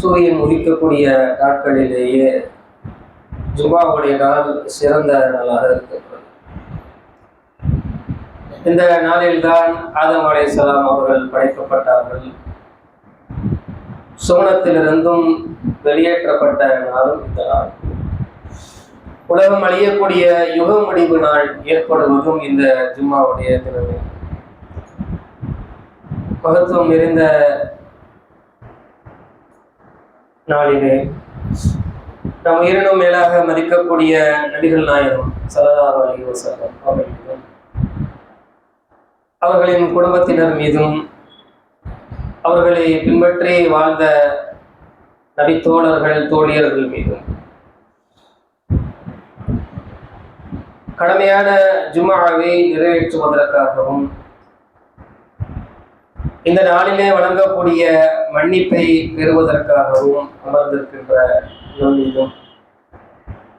சூரியன் உதிக்கக்கூடிய நாட்களிலேயே ஜுமாவுடைய நாள் சிறந்த நாளாக இருக்கிறது இந்த நாளில்தான் ஆதம் அலைசலாம் அவர்கள் படைக்கப்பட்டார்கள். சோனத்திலிருந்தும் வெளியேற்றப்பட்ட நாளும் இந்த நாள். உலகம் அழியக்கூடிய யுக முடிவு நாள் ஏற்படுவதும் இந்த ஜும்மாவுடைய தினமே மகத்துவம் நிறைந்த நாளிலே நம் உயிரினும் மேலாக மதிக்கக்கூடிய நடிகர் நாயகம் சல்லல்லாஹு அலைஹி வஸல்லம் அவர்களின் குடும்பத்தினர் மீதும் அவர்களை பின்பற்றி வாழ்ந்த நபித்தோழர்கள் தோழியர்கள் மீதும். கடமையான ஜுமாவை நிறைவேற்றுவதற்காகவும் இந்த நாளிலே வழங்கக்கூடிய மன்னிப்பை பெறுவதற்காகவும் அமர்ந்திருக்கின்ற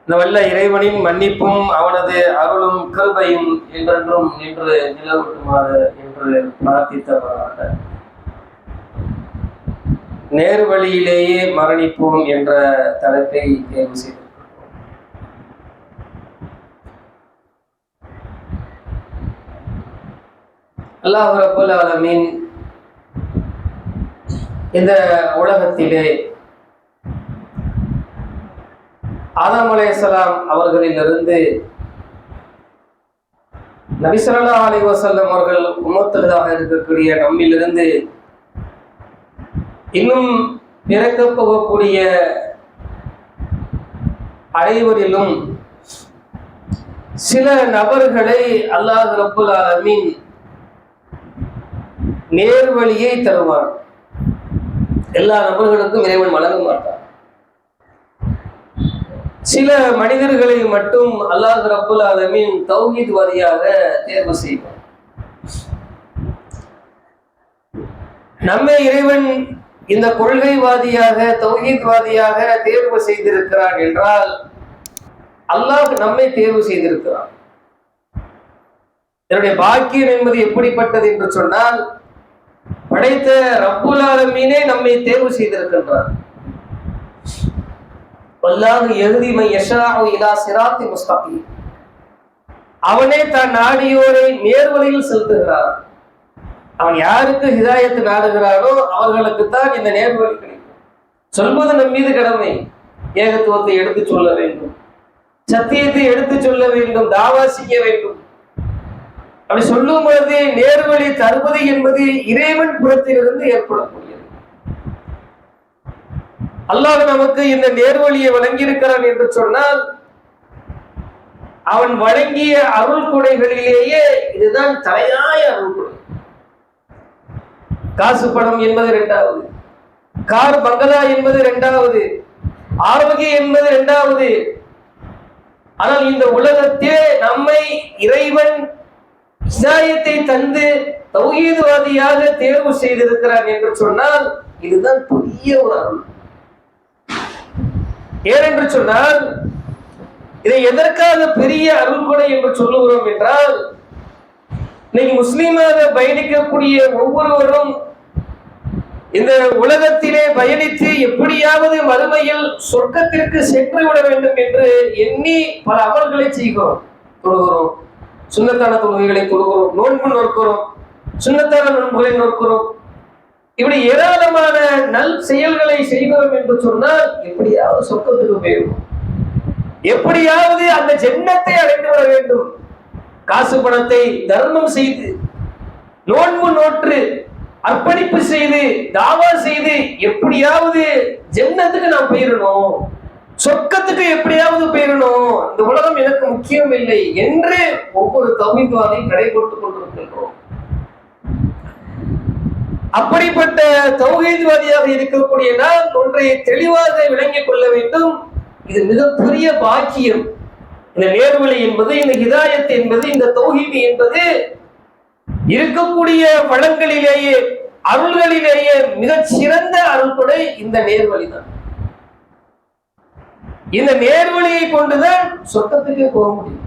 இந்த வல்ல இறைவனின் மன்னிப்பும் அவனது அருளும் கிருபையும் என்றென்றும் நின்று நிலவட்டுமாறு என்று பிரார்த்தித்தவராக. நேர் வழியிலேயே மரணிப்போம் என்ற தலைப்பை தேர்வு செய்திருக்கிறோம். அல்லாஹ் ரபுல் ஆலமீன் இந்த உலகத்திலே ஆதாம் அலையாம் அவர்களிலிருந்து நபிசல்லா அலி வசல்லம் அவர்கள் உமத்துகளாக இருக்கக்கூடிய நம்மிலிருந்து இன்னும் பிறக்கப் போகக்கூடிய அனைவரிலும் சில நபர்களை அல்லாஹ் ரபுல் ஆலமீன் நேர்வழியை தருவான். எல்லா நபர்களுக்கும் இறைவன் வழங்க மாட்டான். சில மனிதர்களை மட்டும் அல்லாஹ் ரப்புல் ஆலமீன் தௌஹீத்வாதியாக தேர்வு செய்வான். நம்மை இறைவன் இந்த கொள்கைவாதியாக தௌஹீத்வாதியாக தேர்வு செய்திருக்கிறான் என்றால் அல்லாஹ் நம்மை தேர்வு செய்திருக்கிறான். என்னுடைய பாக்கியம் என்பது எப்படிப்பட்டது என்று சொன்னால் படைத்த ரப்புலாலமீனே நம்மை தேர்வு செய்திருக்கின்றார். வல்லாது எழுதிமை மை இலா சிராத்தி முஸ்தாபி அவனே தன் நாடியோரை நேர்வழியில் செலுத்துகிறார். அவன் யாருக்கு ஹிதாயத்து நாடுகிறானோ அவர்களுக்கு தான் இந்த நேர்வழி கிடைக்கும். சொல்வது நம் மீது கடமை. ஏகத்துவத்தை எடுத்து சொல்ல வேண்டும். சத்தியத்தை எடுத்து சொல்ல வேண்டும். தாவா செய்ய வேண்டும். அப்படி சொல்லும் பொழுது நேர்வழி தருவது என்பது இறைவன் புறத்திலிருந்து ஏற்படக்கூடியது. அல்லாஹ் நமக்கு இந்த நேர்வழியை வழங்கியிருக்கிறான் என்று சொன்னால் அவன் வழங்கிய அருள் கொடைகளிலேயே இதுதான் தலையாய அருள் கொடை. காசு பணம் என்பது இரண்டாவது கார் பங்களா என்பது இரண்டாவது ஆரோக்கியம் என்பது இரண்டாவது. ஆனால் இந்த உலகத்தே நம்மை இறைவன் இசாயத்தை தந்து தௌஹீதுவாதியாக தேர்வு செய்திருக்கிறான் என்று சொன்னால் இதுதான் பெரிய ஒரு அருள். ஏனென்று சொன்னால் இதை எதற்காக பெரிய அருள் கொடை என்று சொல்லுகிறோம் என்றால் இன்னைக்கு முஸ்லீமாக பயணிக்கக்கூடிய ஒவ்வொருவரும் இந்த உலகத்திலே பயணித்து எப்படியாவது மறுமையில் சொர்க்கத்திற்கு சென்று விட வேண்டும் என்று எண்ணி பல அமல்களை செய்கிறோம் தொழுகிறோம். சுண்ணத்தான தொழுகைகளை தொழுகிறோம் நோன்பு நோக்கிறோம் சுண்ணத்தான நோன்புகளை நோக்கிறோம். இப்படி ஏராளமான நல் செயல்களை செய்கிறோம் என்று சொன்னால் எப்படியாவது சொர்க்கத்துக்கு போயிடும். எப்படியாவது அந்த ஜென்னத்தை அடைந்து வர வேண்டும். காசு பணத்தை தர்மம் செய்து நோன்பு நோற்று அர்ப்பணிப்பு செய்து தாவா செய்து எப்படியாவது ஜென்னத்துக்கு நாம் போயிடணும். சொர்க்கத்துக்கு எப்படியாவது போயிடணும் இந்த உலகம் எனக்கு முக்கியம் இல்லை என்று ஒவ்வொரு தௌஹீத்வாதையும் கடைபோட்டுக் கொண்டிருக்கின்றோம். அப்படிப்பட்ட தௌஹீத்வாதியாக இருக்கக்கூடிய நான் ஒன்றை தெளிவாக விளங்கிக் கொள்ள வேண்டும். இது மிகப்பெரிய பாக்கியம். இந்த நேர்வழி என்பது இந்த ஹிதாயத் என்பது இந்த தௌஹீது என்பது இருக்கக்கூடிய வளங்களிலேயே அருள்களிலேயே மிகச் சிறந்த அருள் இந்த நேர்வழி தான் இந்த நேர்வழியை கொண்டுதான் சொர்க்கத்துக்கே போக முடியும்.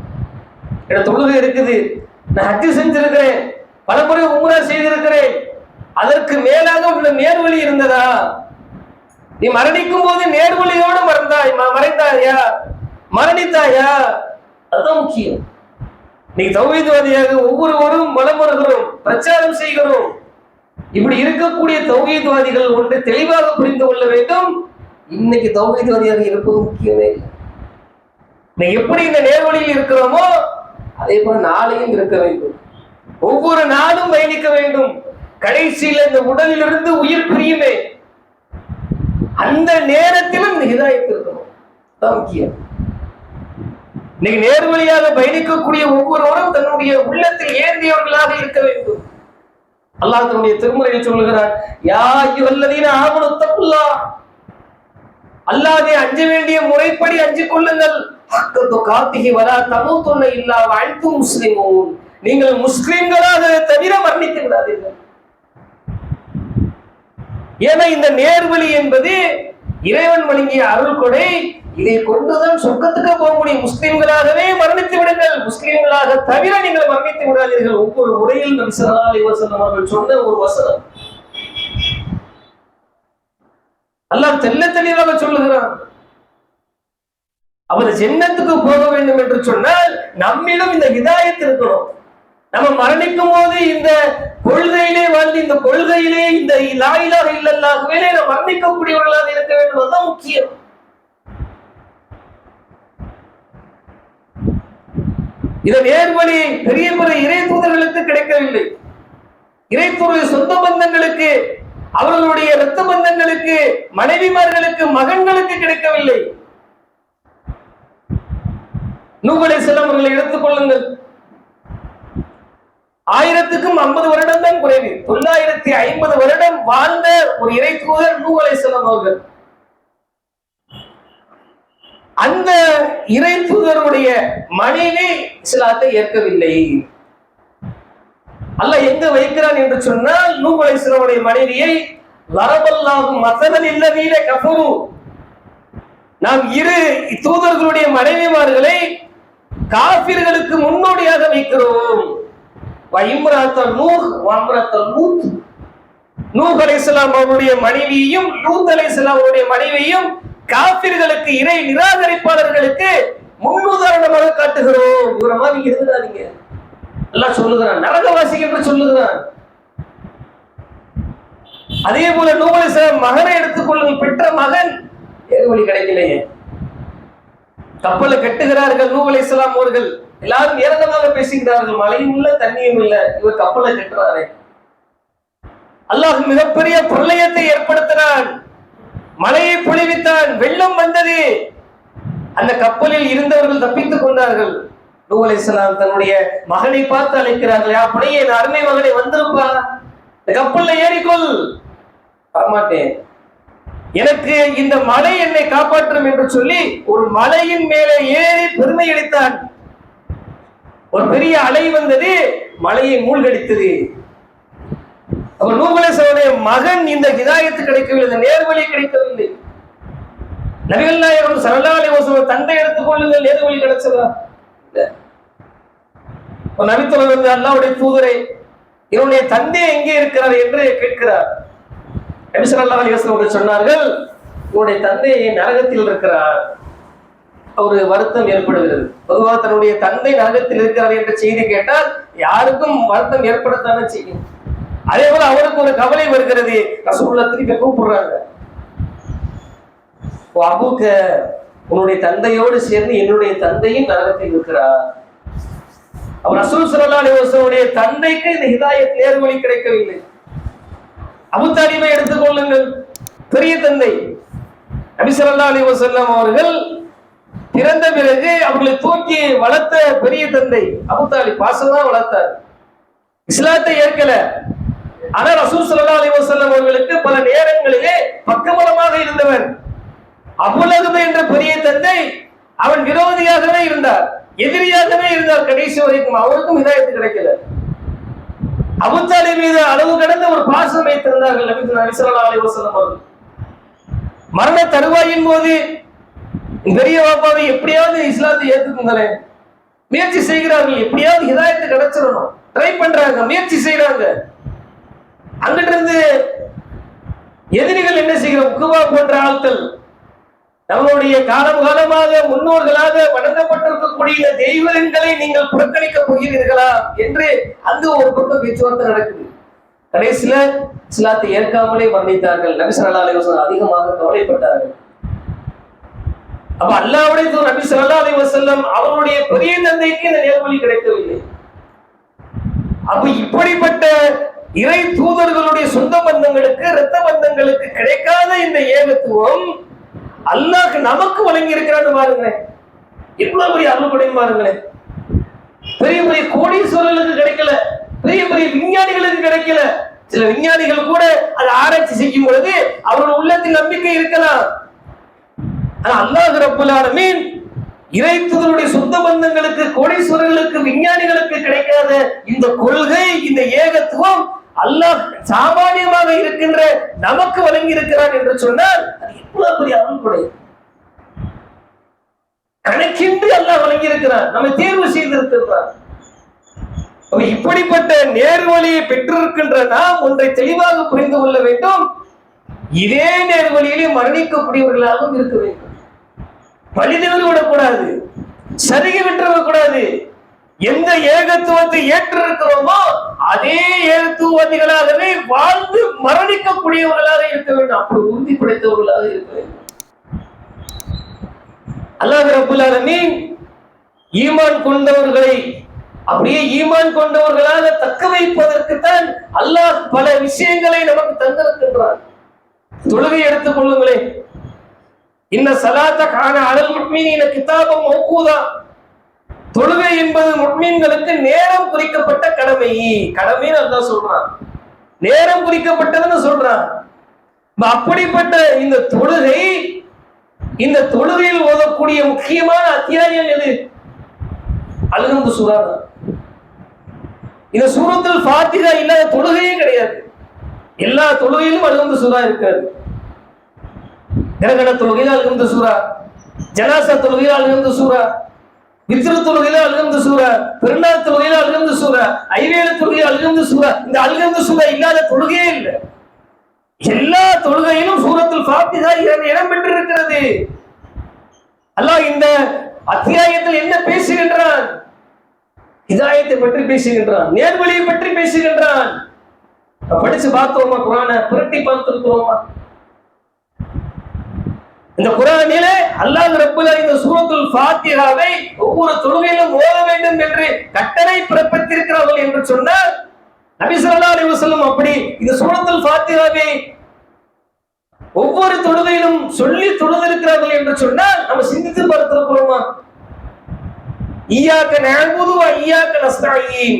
என தொழுகை இருக்குது. நான் ஹஜ்ஜு செஞ்சிருக்கிறேன். பல முறை உம்ரா செய்திருக்கிறேன். அதற்கு மேலாக உள்ள நேர்வழி இருந்ததா? நீ மரணிக்கும் போது நேர்வழியோடு மறந்தாய். மறைந்தாயா? மரணித்தாயா? அதுதான் முக்கியம். நீ தௌஹீத்வாதியாக ஒவ்வொருவரும் மலமுறுகிறோம் பிரச்சாரம் செய்கிறோம். இப்படி இருக்கக்கூடிய தௌஹீத்வாதிகள் ஒன்று தெளிவாக புரிந்து கொள்ள வேண்டும். இன்னைக்கு தௌஹீத்வாதியாக இருப்பது முக்கியமே இல்லை. நீ எப்படி இந்த நேர்வழியில் இருக்கிறோமோ அதே போல நாளையும் இருக்க வேண்டும். ஒவ்வொரு நாளும் பயணிக்க வேண்டும். கடைசியில் இந்த உடலிலிருந்து உயிர் பிரியுமே. அந்த நேரத்திலும் இந்த இருக்கணும். முக்கியம். இன்னைக்கு நேர்வழியாக பயணிக்கக்கூடிய ஒவ்வொருவரும் தன்னுடைய உள்ளத்தில் ஏந்தியவர்களாக இருக்க வேண்டும். அல்லாஹ் தன்னுடைய திருமுறையில் சொல்லுகிறார் யா இவல்லதீன ஆவணத்தப்புல்லா அல்லாதே அஞ்ச வேண்டிய முறைப்படி அஞ்சு கொள்ளுங்கள். ஹக்கத்து காத்திகி வரா தமூத்துன்ன இல்லா வாழ்த்து முஸ்லிமூன். நீங்கள் முஸ்லிம்களாக தவிர மரணித்து விடாதீர்கள் ஏன்னா இந்த நேர்வழி என்பது இறைவன் வழங்கிய அருள் கொடை. இதை கொண்டுதான் சொர்க்கத்துக்கு போக முடியும். முஸ்லிம்களாகவே மரணித்து விடுங்கள். முஸ்லிம்களாக தவிர நீங்கள் மரணித்து விடாதீர்கள். ஒவ்வொரு முறையில் நம் சிறாலை வசனம் அவர்கள் சொன்ன ஒரு வசனம். அல்லாஹ் தெல்ல தெளிவாக சொல்லுகிறான். அவர் ஜென்னத்துக்கு போக வேண்டும் என்று சொன்னால் நம்மிடம் இந்த இதாயத்து இருக்கணும். நம்ம மரணிக்கும் போது இந்த கொள்கையிலே வாழ்ந்து இந்த கொள்கையிலே இந்த லாயிலாக இல்லல்லாகவே நம்ம மரணிக்கக்கூடியவர்களாக இருக்க வேண்டும். அதுதான் முக்கியம். இந்த நேர்வழி பெரிய பெரிய இறை தூதர்களுக்கு கிடைக்கவில்லை. இறை சொந்த பந்தங்களுக்கு அவர்களுடைய இரத்த பந்தங்களுக்கு மனைவிமார்களுக்கு மகன்களுக்கு கிடைக்கவில்லை. நூகலை செல்லம் அவர்களை எடுத்துக் கொள்ளுங்கள். ஆயிரத்துக்கும் ஐம்பது வருடம் தான் குறைவு. தொள்ளாயிரத்தி ஐம்பது வருடம் வாழ்ந்த ஒரு இறை தூதர் நூகலை செல்லம் அவர்கள். அந்த இறை தூதருடைய மனைவி இஸ்லாத்தை ஏற்கவில்லை. அல்ல எங்க வைக்கிறான் என்று சொன்னால் நூஹ் அலைஹிஸ்ஸலாமுடைய மனைவியை லரபல்லாஹு மசலன் இல்லதீன கஃபரு. நாம் இரு தூதர்களுடைய மனைவிமார்களை காபிர்களுக்கு முன்னோடியாக வைக்கிறோம். வைம்ராத்தல் நூஹ் வம்ராத்தல் லூத். நூஹ் அலைஹிஸ்ஸலாம் அவருடைய மனைவியையும் லூத் அலைஹிஸ்ஸலாம் அவருடைய மனைவியையும் காபிர்களுக்கு இறை நிராகரிப்பாளர்களுக்கு முன்னுதாரணமாக காட்டுகிறோம். ஒரு மாதிரி இருந்தாதீங்க இருந்துடாதீங்க எல்லாம் சொல்லுகிறான் நரகவாசி என்று சொல்லுகிறான். அதே போல நூலை மகனை எடுத்துக்கொள்ளுங்கள் பெற்ற மகன் ஏறுவழி கிடைக்கலையே. கப்பலை கட்டுகிறார்கள் நூலை இஸ்லாம் அவர்கள். எல்லாரும் ஏராளமாக பேசுகிறார்கள் மழையும் இல்ல தண்ணியும் இல்ல இவர் கப்பலை கட்டுறாரே. அல்லாஹ் மிகப்பெரிய பிரளயத்தை ஏற்படுத்தினான். மழையை பொழிவித்தான் வெள்ளம் வந்தது. அந்த கப்பலில் இருந்தவர்கள் தப்பித்துக் கொண்டார்கள். நூ இஸ்லாம் தன்னுடைய மகனை பார்த்து அழைக்கிறார்களே அப்படியே என் அருமை மகனை வந்திருப்பா. இந்த கப்பல்ல ஏறிக்கொள். வரமாட்டேன். எனக்கு இந்த மலை என்னை காப்பாற்றும் என்று சொல்லி ஒரு மலையின் மேலே ஏறி பெருமை அளித்தான். ஒரு பெரிய அலை வந்தது மலையை மூழ்கடித்தது. அப்ப நூகலேசனுடைய மகன் இந்த ஹிதாயத்து கிடைக்கவில்லை இந்த நேர்வழி கிடைக்கவில்லை. நபிகள் நாயகம் சரலாலை தந்தை எடுத்துக்கொள்ளுங்கள் நேர்வழி கிடைச்சதா? நபித்தொழர் வந்து அல்லாவுடைய தூதரை என்னுடைய தந்தை எங்கே இருக்கிறார் என்று கேட்கிறார். நபி ஸல்லல்லாஹு அலைஹி அவர்கள் சொன்னார்கள் உன்னுடைய தந்தை நரகத்தில் இருக்கிறார். ஒரு வருத்தம் ஏற்படுகிறது. பொதுவாக தன்னுடைய தந்தை நரகத்தில் இருக்கிறார் என்ற செய்தி கேட்டால் யாருக்கும் வருத்தம் ஏற்படத்தானே செய்யும். அதே போல அவருக்கு ஒரு கவலை வருகிறது. ரசகுல்லா திருப்பி கூப்பிடுறாங்க. அபுக்க உன்னுடைய தந்தையோடு சேர்ந்து என்னுடைய தந்தையும் நரகத்தில் இருக்கிறார். அவர் ரசூல் ஸல்லல்லாஹு தந்தைக்கு இந்த ஹிதாயத் நேர்மொழி கிடைக்கவில்லை. அபு எடுத்துக்கொள்ளுங்கள் பெரிய தந்தை. நபி அலி அலைஹி அவர்கள் பிறந்த பிறகு அவர்களை தூக்கி வளர்த்த பெரிய தந்தை அபுத்தாலி தாலிப். பாசமா வளர்த்தார். இஸ்லாத்தை ஏற்கல. ஆனா ரசூல் ஸல்லல்லாஹு அலைஹி அவர்களுக்கு பல நேரங்களிலே பக்கபலமாக இருந்தவர். அபுலகப என்ற பெரிய தந்தை அவன் விரோதியாகவே இருந்தார். எதிரியாகவே இருந்தார் கடைசி வரைக்கும். அவருக்கும் இதாயத்து கிடைக்கல. அபுத்தாலி மீது அளவு கடந்த ஒரு பாசம் வைத்திருந்தார்கள் நபி ஸல்லல்லாஹு அவர்கள். மரண தருவாயின் போது பெரிய பாப்பாவை எப்படியாவது இஸ்லாத்தை ஏத்துக்குங்களேன் முயற்சி செய்கிறார்கள். எப்படியாவது ஹிதாயத்து கிடைச்சிடணும். ட்ரை பண்றாங்க. முயற்சி செய்யறாங்க அங்கிட்டு இருந்து எதிரிகள் என்ன செய்கிறோம் உக்குவா போன்ற ஆட்கள் நம்மளுடைய காலம் காலமாக முன்னோர்களாக வணங்கப்பட்டிருக்கக்கூடிய தெய்வங்களை நீங்கள் புறக்கணிக்க போகிறீர்களா என்று அந்த ஒரு பக்கம் பேச்சுவார்த்தை நடக்குது. கடைசியில இஸ்லாத்தை ஏற்காமலே வர்ணித்தார்கள் நபி ஸல்லல்லாஹு அதிகமாக கவலைப்பட்டார்கள். அப்ப அல்லாவுடைய தூதர் நபி சல்லா அலி வசல்லம் அவருடைய பெரிய தந்தைக்கு இந்த நேர்வழி கிடைக்கவில்லை. அப்ப இப்படிப்பட்ட இறை தூதர்களுடைய சொந்த பந்தங்களுக்கு இரத்த பந்தங்களுக்கு கிடைக்காத இந்த ஏகத்துவம் அல்லாஹ் நமக்கு வழங்கி இருக்கிறான்னு பாருங்களேன். இவ்வளவு பெரிய அருள்படையும் பாருங்களேன். பெரிய பெரிய கோடீஸ்வரர்களுக்கு கிடைக்கல. பெரிய பெரிய விஞ்ஞானிகளுக்கு கிடைக்கல. சில விஞ்ஞானிகள் கூட அதை ஆராய்ச்சி செய்யும் பொழுது அவரோட உள்ளத்தில் நம்பிக்கை இருக்கலாம். ஆனா அல்லாஹ் ரப்பல் மீன் இறை சொந்த பந்தங்களுக்கு கோடீஸ்வரர்களுக்கு விஞ்ஞானிகளுக்கு கிடைக்காத இந்த கொள்கை இந்த ஏகத்துவம் அல்லாஹ் சாமானியமாக இருக்கின்ற நமக்கு வழங்கி இருக்கிறான் என்று சொன்னால் அது எவ்வளவு பெரிய அருள்கொடை கணக்கின்றி அல்லாஹ் வழங்கி இருக்கிறான் நம்மை தேர்வு செய்திருக்கிறான் இப்படிப்பட்ட நேர்வழியை பெற்றிருக்கின்ற நாம் ஒன்றை தெளிவாக புரிந்து கொள்ள வேண்டும். இதே நேர்வழியிலே மரணிக்கக்கூடியவர்களாகவும் இருக்க வேண்டும். வழிதவறி விடக்கூடாது. சருகி விட்டுறக்கூடாது எந்த ஏகத்துவத்தை ஏற்றிருக்கிறோமோ அதே ஏகத்துவதிகளாகவே வாழ்ந்து மரணிக்கக்கூடியவர்களாக இருக்க வேண்டும். அப்படி உறுதி படைத்தவர்களாக இருக்க வேண்டும். அல்லாஹ் ரப்புல் ஈமான் கொண்டவர்களை அப்படியே ஈமான் கொண்டவர்களாக தக்க வைப்பதற்குத்தான் அல்லாஹ் பல விஷயங்களை நமக்கு தந்திருக்கின்றார் தொழுகை எடுத்துக் கொள்ளுங்களேன். இன்ன சலாத்த காண அழல் முட்மீன கிதாபம் மௌகூதா. தொழுகை என்பது முட்மீன்களுக்கு நேரம் குறிக்கப்பட்ட கடமை. கடமைன்னு அதான் சொல்றான். நேரம் குறிக்கப்பட்டதுன்னு சொல்றான். அப்படிப்பட்ட இந்த தொழுகை இந்த தொழுகையில் ஓதக்கூடிய முக்கியமான அத்தியாயம் எது? அல்ஹம்து சூரா தான். இந்த சூரத்தில் ஃபாத்திகா இல்லாத தொழுகையே கிடையாது. எல்லா தொழுகையிலும் அல்ஹம்து சூரா இருக்காது. கிரகண தொழுகையில் அல்ஹம்து சூரா ஜனாசா தொழுகையில் அல்ஹம்து சூரா வித்ரு தொழுகையில அழுகந்து சூற பெருநாள் தொழுகையில அழுகந்து சூற ஐவேல தொழுகையில அழுகந்து சூற இந்த அழுகந்து சூற இல்லாத தொழுகையே இல்லை. எல்லா தொழுகையிலும் சூரத்தில் ஃபாத்திஹா இடம் இடம் பெற்றிருக்கிறது. அல்லாஹ் இந்த அத்தியாயத்தில் என்ன பேசுகின்றான்? இதாயத்தை பற்றி பேசுகின்றான் நேர்வழியை பற்றி பேசுகின்றான். படிச்சு பார்த்தோமா குரான புரட்டி பார்த்திருக்கிறோமா இந்த குரானிலே அல்லாஹ் ரப்புல இந்த சூரத்துல் ஃபாத்திஹாவை ஒவ்வொரு தொழுகையிலும் ஓத வேண்டும் என்று கட்டளை பிறப்பித்திருக்கிறார்கள் என்று சொன்னால் நபி ஸல்லல்லாஹு அலைஹி வஸல்லம் அப்படி இந்த சூரத்துல் ஃபாத்திஹாவை ஒவ்வொரு தொழுகையிலும் சொல்லி தொழுதிருக்கிறார்கள் என்று சொன்னால் நம்ம சிந்தித்து பார்த்திருக்கிறோமா? ஈயாக்க நஅபுது வ ஈயாக்க நஸ்தஈன்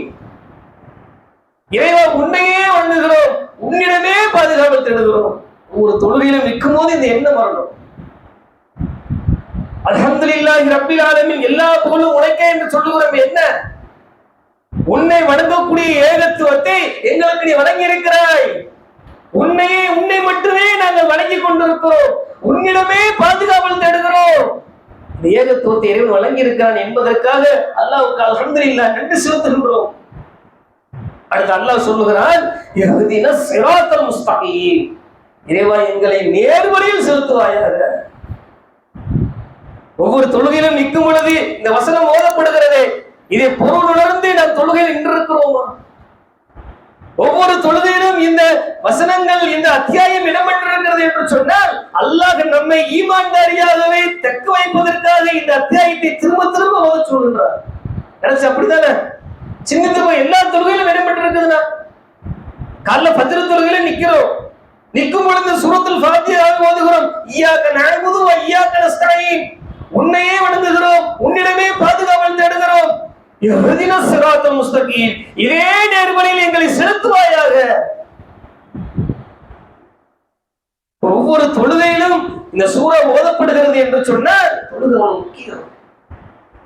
இறைவா உன்னையே வணங்குகிறோம். உன்னிடமே பாதுகாப்பு தேடுகிறோம். ஒவ்வொரு தொழுகையிலும் நிற்கும் போது இந்த எண்ணம் வரணும். அலமதுல்லாஹி ரப்பில் ஆலமின் எல்லா புகழும் உனக்கே என்று சொல்லுகிறோம். என்ன? உன்னை வணங்கக்கூடிய ஏகத்துவத்தை எங்களுக்கு நீ வணங்கி இருக்கிறாய் உன்னையே உன்னை மட்டுமே நாங்கள் வணங்கி கொண்டிருக்கிறோம். உன்னிடமே பாதுகாவல் தேடுகிறோம். இந்த ஏகத்துவத்தை இறைவன் வழங்கி இருக்கிறான் என்பதற்காக அல்லாஹ்வுக்கு அல்ஹம்துலில்லாஹ் நன்றி செலுத்துகின்றோம். அடுத்து அல்லாஹ் சொல்லுகிறான் சிராத்தல் முஸ்தகீம். இறைவா எங்களை நேர்வழியில் செலுத்துவாயாக. ஒவ்வொரு தொழுகையிலும் நிற்கும் பொழுது இந்த வசனம் ஓதப்படுகிறது. இதை பொருள் உணர்ந்து நாம் தொழுகையில் நின்றிருக்கிறோமா? ஒவ்வொரு தொழுகையிலும் இந்த வசனங்கள் இந்த அத்தியாயம் இடம்பெற்றிருக்கிறது என்று சொன்னால் அல்லாஹ் நம்மை ஈமான்தாரியாகவே தக்க வைப்பதற்காக இந்த அத்தியாயத்தை திரும்ப திரும்ப ஓத சொல்கின்றார். நினைச்சு அப்படித்தானே? சின்ன திரும்ப எல்லா தொழுகையிலும் இடம்பெற்றிருக்குதுன்னா? காலைல பத்திர தொழுகையில நிக்கிறோம் நிற்கும் பொழுது சுரத்தில் ஃபாத்தியாவை ஓதுகிறோம் ஈயாக்க நஅபுது வ ஈயாக்க உன்னையே வணங்குகிறோம் உன்னிடமே பாதுகாவல் தேடுகிறோம். இதே நேர்வழியில் எங்களை செலுத்துவாயாக. ஒவ்வொரு தொழுகையிலும் இந்த சூறா ஓதப்படுகிறது என்று சொன்னால் தொழுகிறோம் முக்கியம்.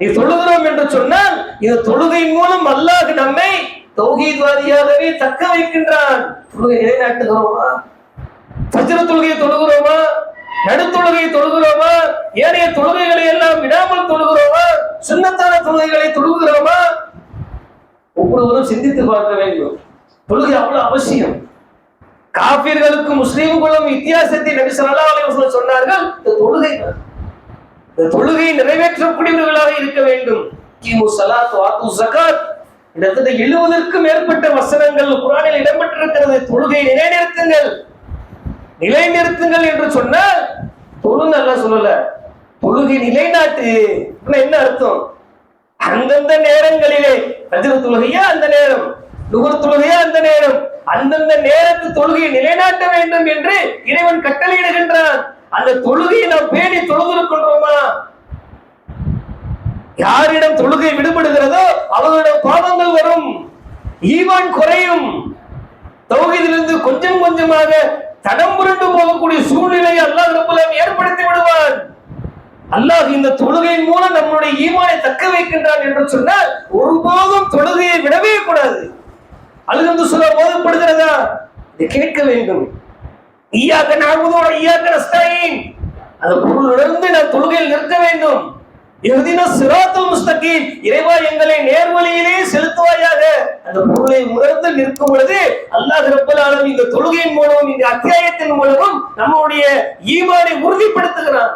இது தொழுகிறோம் என்று சொன்னால் இந்த தொழுகையின் மூலம் அல்லாஹ் நம்மை தௌஹீத்வாதியாகவே தக்க வைக்கின்றான். தொழுகை நிலைநாட்டுகிறோமா? சஜ்ர தொழுகையை தொழுகிறோமா? நடுத்தொழுகை தொழுகிறோமா? ஏனைய தொழுகைகளை எல்லாம் விடாமல் தொழுகிறோமா? சுண்ணத்தான தொழுகைகளை தொழுகிறோமா? ஒவ்வொருவரும் சிந்தித்து பார்க்க வேண்டும். தொழுகை அவ்வளவு அவசியம். காபிர்களுக்கும் முஸ்லீம்களும் வித்தியாசத்தை நபி சொல்லா அலைவசம் சொன்னார்கள் இந்த தொழுகை இந்த தொழுகையை நிறைவேற்றக்கூடியவர்களாக இருக்க வேண்டும். கிமு சலாத் வாத்து ஜகாத் இடத்துல எழுபதற்கும் மேற்பட்ட வசனங்கள் குரானில் இடம்பெற்றிருக்கிறது. தொழுகையை நிலைநிறுத்துங்கள் நிலைநிறுத்துங்கள் என்று சொன்னால் தொழுங்க சொல்லல. தொழுகை நிலைநாட்டு. என்ன அர்த்தம்? அந்தந்த நேரங்களிலே ரஜின தொழுகையா அந்த நேரம்? நுகர் தொழுகையா அந்த நேரம்? அந்தந்த நேரத்து தொழுகையை நிலைநாட்ட வேண்டும் என்று இறைவன் கட்டளையிடுகின்றான். அந்த தொழுகையை நாம் பேணி தொழுதிருக்கின்றோமா? யாரிடம் தொழுகை விடுபடுகிறதோ அவர்களிடம் பாவங்கள் வரும். ஈவான் குறையும். தௌஹீதிலிருந்து கொஞ்சம் கொஞ்சமாக தடம் புரண்டு போகக்கூடிய சூழ்நிலையை அல்லாஹ் ரபுல்லாம் ஏற்படுத்தி விடுவார் அல்லாஹ் இந்த தொழுகையின் மூலம் நம்மளுடைய ஈமானை தக்க வைக்கின்றான் என்று சொன்னால் ஒருபோதும் தொழுகையை விடவே கூடாது. அல்ஹம்து சொல்ல போதப்படுகிறதா? இதை கேட்க வேண்டும். ஈயாக்க நாகுதோட ஈயாக்க நஸ்தாயின் அந்த பொருள் உணர்ந்து தொழுகையில் நிற்க வேண்டும். இறைவா எங்களை நேர்வழியிலே செலுத்துவாயாக. அந்த பொருளை உணர்ந்து நிற்கும் பொழுது அல்லாஹ் ரப்பலாலும் இந்த தொழுகையின் மூலமும் இந்த அத்தியாயத்தின் மூலமும் நம்முடைய ஈமானை உறுதிப்படுத்துகிறான்.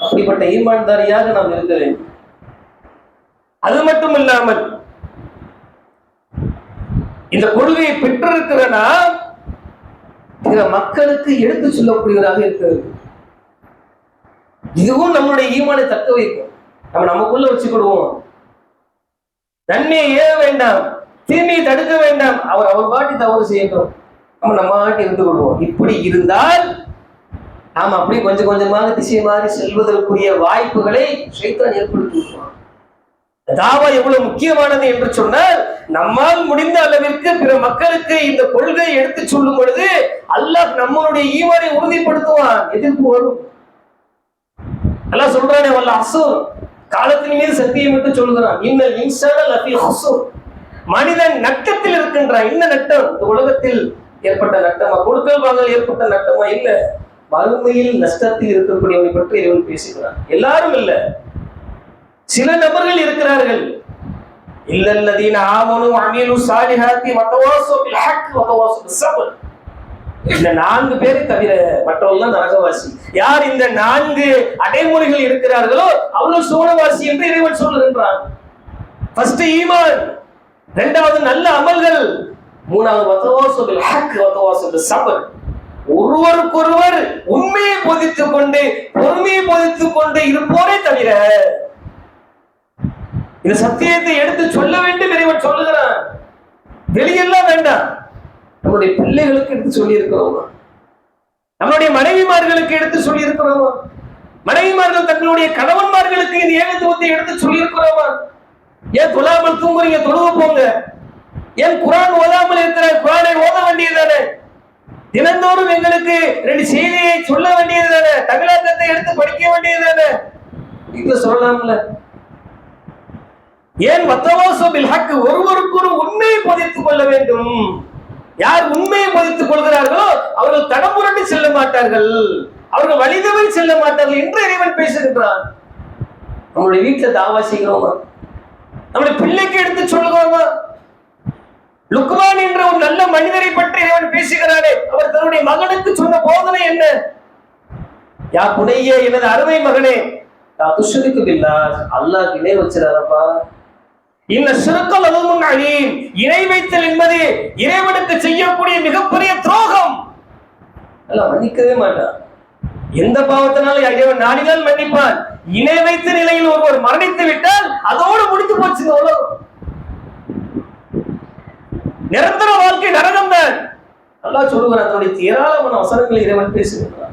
அப்படிப்பட்ட ஈமான்தாரியாக நாம் இருக்க வேண்டும். அது மட்டும் இல்லாமல் இந்த கொள்கையை பெற்றிருக்கிற நாம் பிற மக்களுக்கு எடுத்து சொல்லக்கூடியவராக இருக்கிறது இதுவும் நம்முடைய ஈமானை தக்க வைக்கும். நம்ம நமக்குள்ள வச்சுக்கிடுவோம். நன்மையை ஏற வேண்டாம் தீமையை தடுக்க வேண்டாம். அவர் அவர் பாட்டி தவறு செய்யட்டும். நம்ம நம்ம பாட்டி இருந்து கொள்வோம் இப்படி இருந்தால் நாம் அப்படி கொஞ்சம் கொஞ்சமாக திசை மாறி செல்வதற்குரிய வாய்ப்புகளை சைத்தான் ஏற்படுத்தி தாவா எவ்வளவு முக்கியமானது என்று சொன்னால் நம்மால் முடிந்த அளவிற்கு பிற மக்களுக்கு இந்த கொள்கை எடுத்து சொல்லும் பொழுது அல்லாஹ் நம்மளுடைய ஈமானை உறுதிப்படுத்துவான். எதிர்ப்பு வரும். எல்லாம் சொல்றானே வல்ல அசூர். காலத்தின் மீது சத்தியம் விட்டு சொல்கிறான் இன்னல் இன்சான ஹுசூர் மனிதன் நட்டத்தில் இருக்கின்றான். என்ன நட்டம்? இந்த உலகத்தில் ஏற்பட்ட நட்டமா? கொடுக்கல் வாங்கல் ஏற்பட்ட நட்டமா? இல்ல. மறுமையில் நஷ்டத்தில் இருக்கக்கூடியவனை பற்றி இறைவன் பேசுகிறான். எல்லாரும் இல்ல. சில நபர்கள் இருக்கிறார்கள். இல்லல்லதீன ஆமனு அமீனு சாலிஹாத்தி வதவாசு பில் ஹக் வதவாசு பிஸ் இந்த நான்கு பேரை தவிர மற்றவர்கள் நரகவாசி யார் இந்த நான்கு அடைமொழிகள் இருக்கிறார்களோ அவர்கள் சோழவாசி என்று இறைவன் சொல்லுகின்றான். ஃபர்ஸ்ட் ஈமான் இரண்டாவது நல்ல அமல்கள் மூணாவது வதவாசு பில் ஹக் வதவாசு பிஸ் ஒருவருக்கொருவர் உண்மையை பொதித்துக் கொண்டு பொறுமையை பொதித்துக் கொண்டு இருப்போரே தவிர இந்த சத்தியத்தை எடுத்து சொல்ல வேண்டும் இறைவன் சொல்லுகிறான். வெளியெல்லாம் வேண்டாம். நம்முடைய பிள்ளைகளுக்கு எடுத்து சொல்லியிருக்கிறோமா? நம்மளுடைய மனைவிமார்களுக்கு எடுத்து சொல்லியிருக்கிறோமா? மனைவிமார்கள் தங்களுடைய கணவன்மார்களுக்கு இந்த ஏகத்துவத்தை எடுத்து சொல்லியிருக்கிறோமா? ஏன் தொழாமல் தூங்குறீங்க? தொழுவ போங்க. ஏன் குரான் ஓதாமல் இருக்கிற குரானை ஓத வேண்டியதானே தினந்தோறும் எங்களுக்கு ரெண்டு செய்தியை சொல்ல வேண்டியதுதானே? தமிழகத்தை எடுத்து படிக்க வேண்டியதுதானே? வீட்டுல சொல்லலாம்ல. ஏன் வத்தவாசோ பில் ஒருவருக்கு ஒரு உண்மையை பதித்துக் கொள்ள வேண்டும்? யார் உண்மையை மதித்துக் கொள்கிறார்களோ அவர்கள் தடமுரண்டு செல்ல மாட்டார்கள். அவர்கள் வழிதவறி செல்ல மாட்டார்கள் என்று இறைவன் பேசுகின்றான். நம்முடைய வீட்டுல தாவா செய்கிறோமா? நம்முடைய பிள்ளைக்கு எடுத்து சொல்லுகிறோமா? லுக்மான் என்ற ஒரு நல்ல மனிதரை பற்றி இறைவன் பேசுகிறாரே அவர் தன்னுடைய மகனுக்கு சொன்ன போதனை என்ன? யா புனைய எனது அருமை மகனே. நான் துஷனுக்கு பில்லா அல்லாஹ் இணை வச்சிடாரப்பா இந்த சிறுக்கல் அதுவும் அழீம் இணை வைத்தல் என்பது இறைவனுக்கு செய்யக்கூடிய மிகப்பெரிய துரோகம். மன்னிக்கவே மாட்டான் எந்த பாவத்தினாலும் இறைவன் நாடினால் மன்னிப்பான். இணை வைத்த நிலையில் ஒருவர் மரணித்து விட்டால் அதோடு முடித்து போச்சு நிரந்தர வாழ்க்கை நரகம் தான் அல்லாஹ் சொல்லுகிறான் அதனுடைய ஏராளமான வசனங்களை இறைவன் பேசுகிறான்.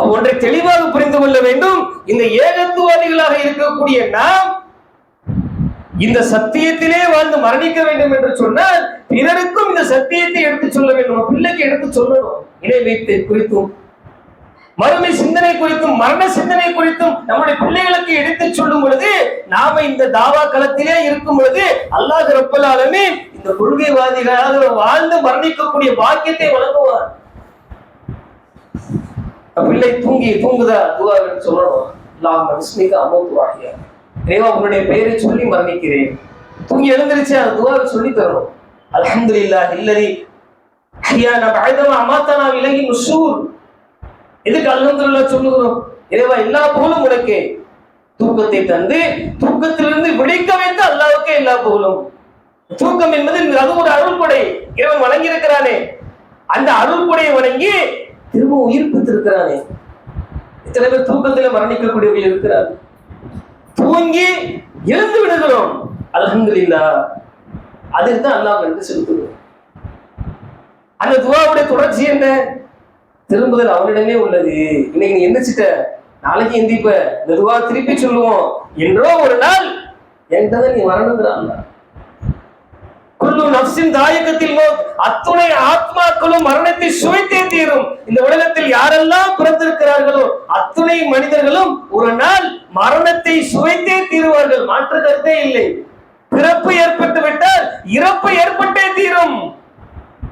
ஒன்றை தெளிவாக புரிந்து கொள்ள வேண்டும். இந்த ஏகத்துவாதிகளாக இருக்கக்கூடிய நாம் இந்த சத்தியத்திலே வாழ்ந்து மரணிக்க வேண்டும் என்று சொன்னால் பிறருக்கும் இந்த சத்தியத்தை எடுத்து சொல்ல வேண்டும். பிள்ளைக்கு எடுத்து சொல்லணும். இணை வைத்து குறித்தும் மறுமை சிந்தனை குறித்தும் மரண சிந்தனை குறித்தும் நம்முடைய பிள்ளைகளுக்கு எடுத்து சொல்லும் பொழுது நாம இந்த தாவா களத்திலே இருக்கும் பொழுது அல்லாஹ் ரப்பலாலுமே இந்த கொள்கைவாதிகளாக வாழ்ந்து மரணிக்கக்கூடிய பாக்கியத்தை வழங்குவார். பிள்ளை தூங்கி தூங்குதா? துவா சொல்லணும். அல்லாஹ் விஸ்மிக அமௌத் வாகியா தேவா உன்னுடைய பெயரை சொல்லி மரணிக்கிறேன். தூங்கி எழுந்திருச்சு அந்த துவாவை சொல்லி தரணும். அல்ஹம்துலில்லாஹ் ஐயா நம்ம அழுதமா அமாத்தனா விலகி நுஷூர். எதுக்கு அல்ஹம்துலில்லாஹ் சொல்லுகிறோம்? இறைவா எல்லா புகழும் உனக்கே. தூக்கத்தை தந்து தூக்கத்திலிருந்து விழிக்க வைத்து அல்லாவுக்கே எல்லா புகழும். தூக்கம் என்பது அது ஒரு அருள்கொடை. இறைவன் வழங்கி அந்த அருள்கொடையை வணங்கி திரும்ப உயிர்ப்பித்திருக்கிறானே இத்தனை பேர் தூக்கத்துல மரணிக்கக்கூடியவர்கள் இருக்கிறார். தூங்கி எழுந்து விடுகிறோம். அலகங்கள் இல்லா அதில் தான் அல்லாஹ் என்று செலுத்துகிறோம் அந்த துவாவுடைய தொடர்ச்சி என்ன? திரும்புதல் அவனிடமே உள்ளது. இன்னைக்கு நீ எந்திரிச்சிட்ட? நாளைக்கு எந்திப்ப இந்த துவா திருப்பி சொல்லுவோம். என்றோ ஒரு நாள் என்கிட்ட நீ வரணுங்கிறான் குல்லு நப்சின் தாயகத்தில் அத்துணை ஆத்மாக்களும் மரணத்தை சுவைத்தே தீரும். இந்த உலகத்தில் யாரெல்லாம் பிறந்திருக்கிறார்களோ அத்துணை மனிதர்களும் ஒரு நாள் மரணத்தை சுவைத்தே தீருவார்கள். மாற்று கருத்தே இல்லை. பிறப்பு ஏற்பட்டு விட்டால் இறப்பு ஏற்பட்டே தீரும்.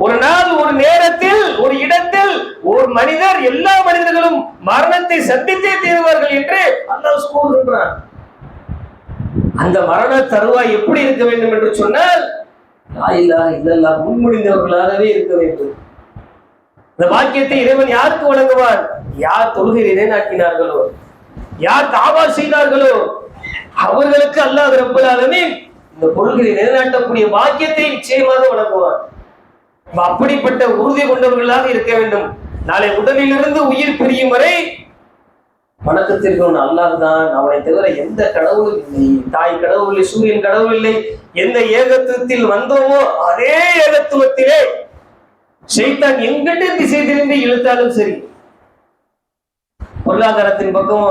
ஒரு நாள் ஒரு நேரத்தில் ஒரு இடத்தில் ஒரு மனிதர் எல்லா மனிதர்களும் மரணத்தை சந்தித்தே தீருவார்கள் என்று அல்லாஹ் கூறுகின்றான் அந்த மரண தருவாய் எப்படி இருக்க வேண்டும் என்று சொன்னால் லாயிலா இல்லல்லா முன்மொழிந்தவர்களாகவே இருக்க வேண்டும். இந்த வாக்கியத்தை இறைவன் யாருக்கு வழங்குவான்? யார் தொழுகை நிலைநாட்டினார்களோ? யார் தாவா செய்தார்களோ? அவர்களுக்கு அல்லாத ரப்பல் இந்த கொள்கையை நிலைநாட்டக்கூடிய வாக்கியத்தை நிச்சயமாக வழங்குவான். அப்படிப்பட்ட உறுதி கொண்டவர்களாக இருக்க வேண்டும். நாளை உடலிலிருந்து உயிர் பிரியும் வரை வணக்கத்திற்கு அல்லாஹ் தான் அவனை தவிர எந்த கடவுளும் இல்லை. தாய் கடவுள் இல்லை சூரியன் கடவுள் இல்லை. எந்த ஏகத்துவத்தில் வந்தோமோ அதே ஏகத்துவத்திலே செய்தான் எங்கிட்ட திசை திரும்பி இழுத்தாலும் சரி. பொருளாதாரத்தின் பக்கமா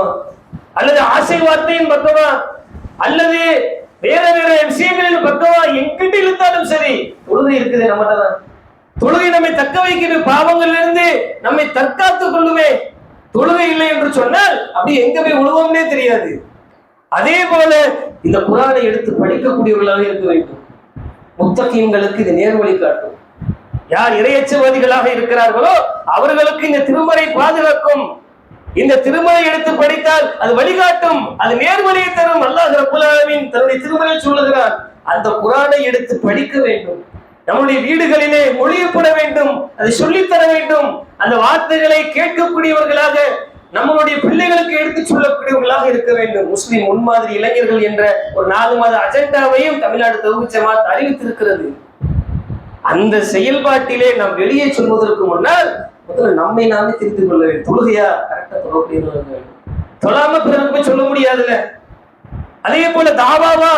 அல்லது ஆசை வார்த்தையின் பக்கமா அல்லது வேற வேற விஷயங்களின் பக்கமா எங்கிட்ட இழுத்தாலும் சரி தொழுகை இருக்குது நம்மகிட்ட தான் தொழுகை நம்மை தக்க வைக்கிற பாவங்களிலிருந்து நம்மை தற்காத்துக் கொள்ளுமே. தொழுகை இல்லை என்று சொன்னால் அப்படி எங்க போய் உழுவோம்னே தெரியாது. அதே போல இந்த குரானை எடுத்து படிக்கக்கூடியவர்களாக இருக்க வேண்டும். முத்தகீன்களுக்கு இது நேர்வழி காட்டும். யார் இரையச்சவாதிகளாக இருக்கிறார்களோ அவர்களுக்கு இந்த திருமறை பாதுகாக்கும். இந்த திருமலை எடுத்து படித்தால் அது வழிகாட்டும். அது நேர்வழியை தரும். அல்லாஹ் ரபுல்லாவின் தன்னுடைய திருமலை சொல்லுகிறான். அந்த குரானை எடுத்து படிக்க வேண்டும். நம்முடைய வீடுகளிலே ஒழியப்பட வேண்டும் அதை சொல்லித்தர வேண்டும். அந்த வார்த்தைகளை கேட்கக்கூடியவர்களாக நம்மளுடைய பிள்ளைகளுக்கு எடுத்து சொல்லக்கூடியவர்களாக இருக்க வேண்டும். முஸ்லிம் முன்மாதிரி இளைஞர்கள் என்ற ஒரு நாலு மாத அஜெண்டாவையும் தமிழ்நாடு தொகுச்சமா ஜமாத் அறிவித்திருக்கிறது. அந்த செயல்பாட்டிலே நாம் வெளியே சொல்வதற்கு முன்னால் முதல்ல நம்மை நாமே திருத்திக் கொள்ள வேண்டும். தொழுகையா? கரெக்டா தொழக்கூடியவர்கள் தொழாம பிறருக்கு போய் சொல்ல முடியாதுல்ல. அதே போல தாவாவா?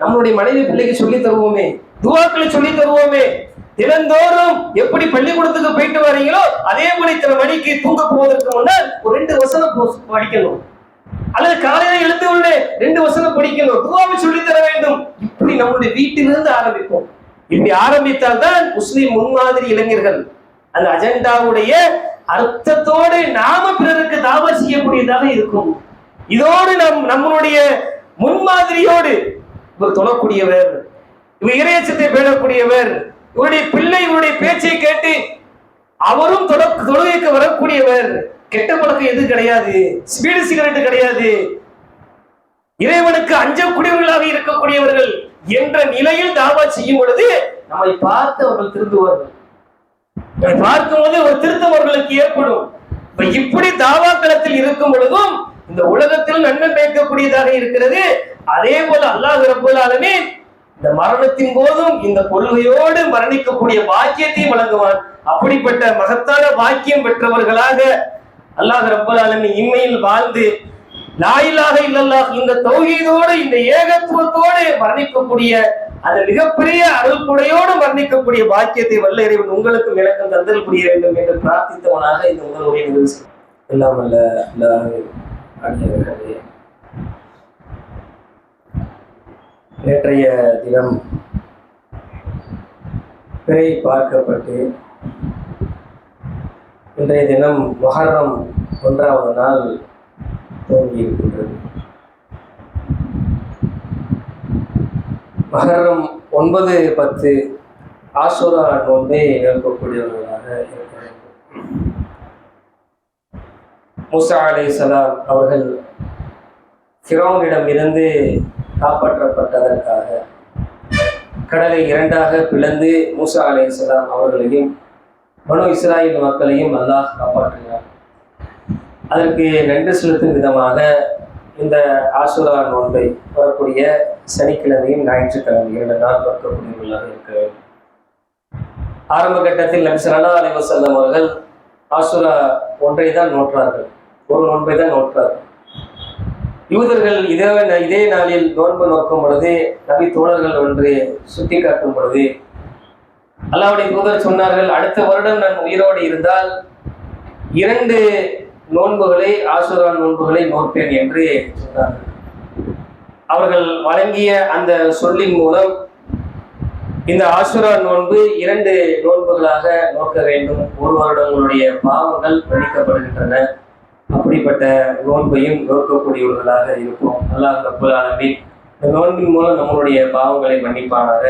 நம்மளுடைய மனைவி பிள்ளைக்கு சொல்லி தருவோமே. துவாக்களை சொல்லி தருவோமே. தினந்தோறும் எப்படி பள்ளிக்கூடத்துக்கு போயிட்டு வரீங்களோ அதே போல இத்தனை மணிக்கு தூங்க போவதற்கு முன்னால் ஒரு ரெண்டு வசனம் படிக்கணும். அல்லது காலையில எழுந்த உடனே ரெண்டு வசனம் படிக்கணும். துவாவை சொல்லி தர வேண்டும். இப்படி நம்முடைய வீட்டிலிருந்து ஆரம்பிப்போம். இப்படி ஆரம்பித்தால் தான் முஸ்லிம் முன்மாதிரி இளைஞர்கள் அந்த அஜெண்டாவுடைய அர்த்தத்தோடு நாம பிறருக்கு தாவா செய்யக்கூடியதாக இருக்கும். இதோடு நம் நம்மளுடைய முன்மாதிரியோடு இவர் தொழக்கூடியவர் இவர் இறையச்சத்தை பேணக்கூடியவர் இவருடைய பிள்ளை இவருடைய பேச்சை கேட்டு அவரும் தொட- தொழுகைக்கு வரக்கூடியவர். கெட்ட பழக்கம் எது கிடையாது. ஸ்பீடு சிகரெட் கிடையாது. இறைவனுக்கு அஞ்சக்கூடியவர்களாக இருக்கக்கூடியவர்கள் என்ற நிலையில் தாவா செய்யும் பொழுது நம்மை பார்த்து அவர்கள் திருந்துவார்கள். நம்மை பார்க்கும்போது ஒரு திருத்தம் அவர்களுக்கு ஏற்படும். இப்படி இப்படி தாவாக்களத்தில் இருக்கும் பொழுதும் இந்த உலகத்தில் நன்மை பயக்கக்கூடியதாக இருக்கிறது. அதே போல அல்லாஹ் ரப்பல் ஆலமீன் இந்த மரணத்தின் போதும் இந்த கொள்கையோடு மரணிக்கக்கூடிய பாக்கியத்தை வழங்குவான். அப்படிப்பட்ட மகத்தான பாக்கியம் பெற்றவர்களாக அல்லாஹ் ரப்பல் இம்மையில் வாழ்ந்து லாயிலாக இல்லல்லா இந்த தொகையோடு இந்த ஏகத்துவத்தோடு மரணிக்கக்கூடிய அந்த மிகப்பெரிய அருள்குடையோடு மரணிக்கக்கூடிய பாக்கியத்தை வல்ல இறைவன் உங்களுக்கு விளக்கம் தந்தல் புரிய வேண்டும் என்று பிரார்த்தித்தவனாக இந்த முதல் உரை எல்லாம் அல்ல அல்லாஹ் நேற்றைய தினம் பிறை பார்க்கப்பட்டு இன்றைய தினம் மொஹரம் ஒன்றாவது நாள் தோன்றியிருக்கின்றது மகரம் ஒன்பது பத்து ஆசுரா நோன்பை நிரப்பக்கூடியவர்களாக இருக்க வேண்டும் மூசா சலாம் அவர்கள் ஃபிரௌனிடம் இருந்து காப்பாற்றப்பட்டதற்காக. கடலை இரண்டாக பிளந்து மூசா அலைஹிஸ்ஸலாம் அவர்களையும் மனு இஸ்ராயேல் மக்களையும் அல்லாஹ் காப்பாற்றினார். அதற்கு நன்றி செலுத்தும் விதமாக இந்த ஆசுரா நோன்பை வரக்கூடிய சனிக்கிழமையும் ஞாயிற்றுக்கிழமை இரண்டு நாள் நோக்கக்கூடியவர்களாக இருக்க வேண்டும். ஆரம்ப கட்டத்தில் நபி ஸல்லல்லாஹு அலைஹி அவர்கள் ஆசுரா ஒன்றை தான் நோற்றார்கள். ஒரு நோன்பை தான் நோற்றார்கள். யூதர்கள் இதே இதே நாளில் நோன்பு நோக்கும் பொழுது நபி தோழர்கள் ஒன்று சுட்டி காட்டும் பொழுது அல்லாவுடைய தூதர் சொன்னார்கள் அடுத்த வருடம் நான் உயிரோடு இருந்தால் இரண்டு நோன்புகளை ஆசுரா நோன்புகளை நோற்பேன் என்று சொன்னார்கள். அவர்கள் வழங்கிய அந்த சொல்லின் மூலம் இந்த ஆசுரா நோன்பு இரண்டு நோன்புகளாக நோக்க வேண்டும். ஒரு வருடங்களுடைய பாவங்கள் மன்னிக்கப்படுகின்றன. அப்படிப்பட்ட நோன்பையும் நோக்கக்கூடியவர்களாக இருப்போம். அல்லாஹ் ரப்புல் ஆலமின். இந்த நோன்பின் மூலம் நம்மளுடைய பாவங்களை மன்னிப்பானாக.